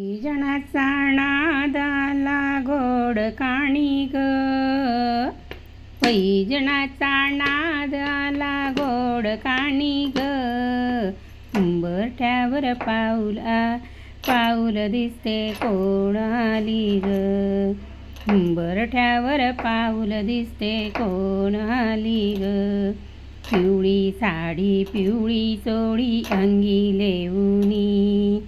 जणाचा नादाला गोड काणी ग. पैजणाचा नादाला गोड काणी ग. उंबरठ्यावर पाऊल पाऊल दिसते कोण आली ग उंबरठ्यावर पाऊल दिसते कोण आली ग. पिवळी साडी पिवळी चोळी अंगी लेऊनी.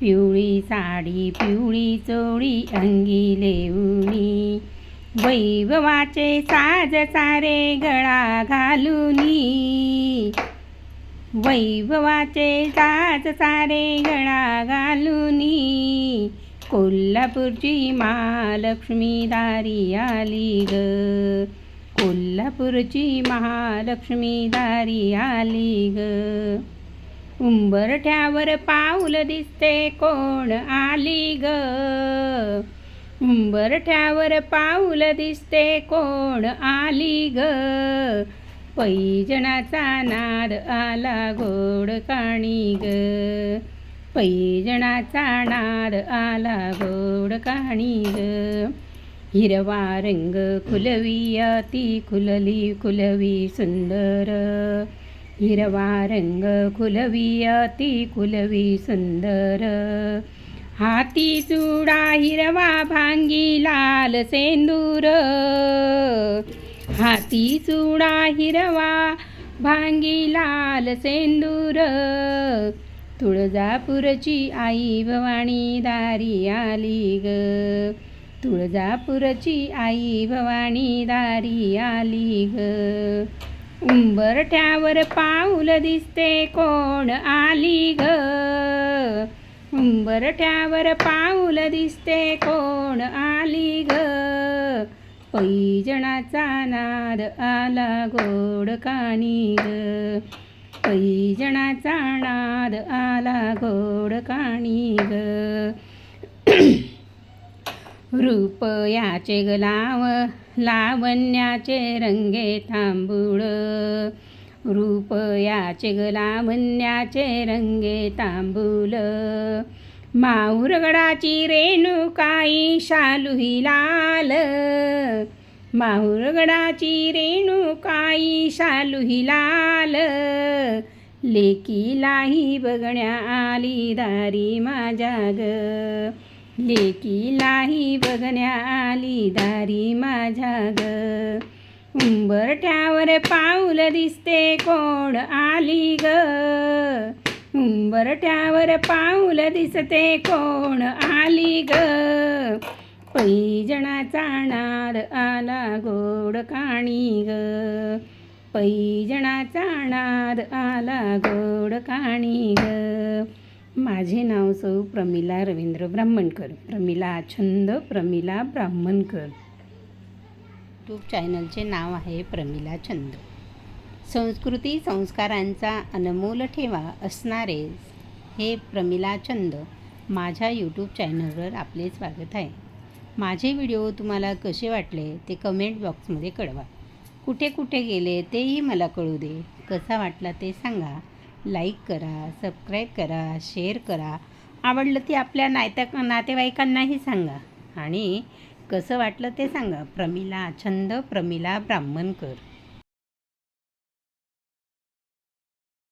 पिवळी साडी पिवळी चोळी अंगी लेऊनी वैभवाचे साज सारे गळा घालूनी. वैभवाचे साज सारे गळा घालूनी. कोल्हापूरची महालक्ष्मी दारी आली ग. कोल्हापूरची महालक्ष्मी दारी आली ग. उंबरठ्यावर पाऊल दिसते कोण आली ग? उंबरठ्यावर पाऊल दिसते कोण आली ग? पैजणाचा नाद आला गोड काणी ग. पैजणाचा नाद आला गोड काणी ग. हिरवा रंग खुलवी अति खुलली खुलवी सुंदर. हिरवा रंग खुलवी अति खुलवी सुंदर. हाती चुडा हिरवा भांगी लाल सेंदूर. हाती चुडा हिरवा भांगी लाल सेंदूर. तुळजापूरची आई भवानी दारी आली ग. तुळजापूरची आई भवानी दारी आली ग. उंबरठ्यावर पाऊल दिसते कोण आली ग? उंबरठ्यावर पाऊल दिसते कोण आली ग? पैजणाचा नाद आला गोड काणी ग. पैजणाचा नाद आला गोड काणी ग. रूप याचे गलाव लावण्याचे रंगे तांबूळ. रूप याचे लावण्याचे रंगे तांबूल माहुरगडाची रेणुकाई शालुही लाल. माहुरगडाची रेणुकाई शालुही लाल. लेकीलाही बघण्या आली दारी माझ्या ग. लेकीलाही बघण्या आली दारी माझ्या ग उंबरठ्यावर पाऊल दिसते कोण आली ग? उंबरठ्यावर पाऊल दिसते कोण आली ग? पैजणाचा चाणार आला गोड काणी ग. पैजणाचा चाणार आला गोड काणी ग. माझे नाव सौ प्रमिला रवींद्र ब्राह्मणकर. प्रमिला छंद प्रमिला ब्राह्मणकर. यूट्यूब चॅनलचे नाव आहे प्रमिला छंद. संस्कृती संस्कारांचा अनमोल ठेवा असणारे हे प्रमिला छंद माझ्या यूट्यूब चॅनलवर आपले स्वागत आहे. माझे व्हिडिओ तुम्हाला कसे वाटले ते कमेंट बॉक्समध्ये कळवा. कुठे कुठे गेले तेही मला कळू दे. कसा वाटला ते सांगा. लाईक करा सबस्क्राईब करा शेअर करा. आवडलं ती आपल्या नात्या नातेवाईकांनाही सांगा. आणि कसं वाटलं ते सांगा. प्रमिला छंद प्रमिला ब्राह्मणकर.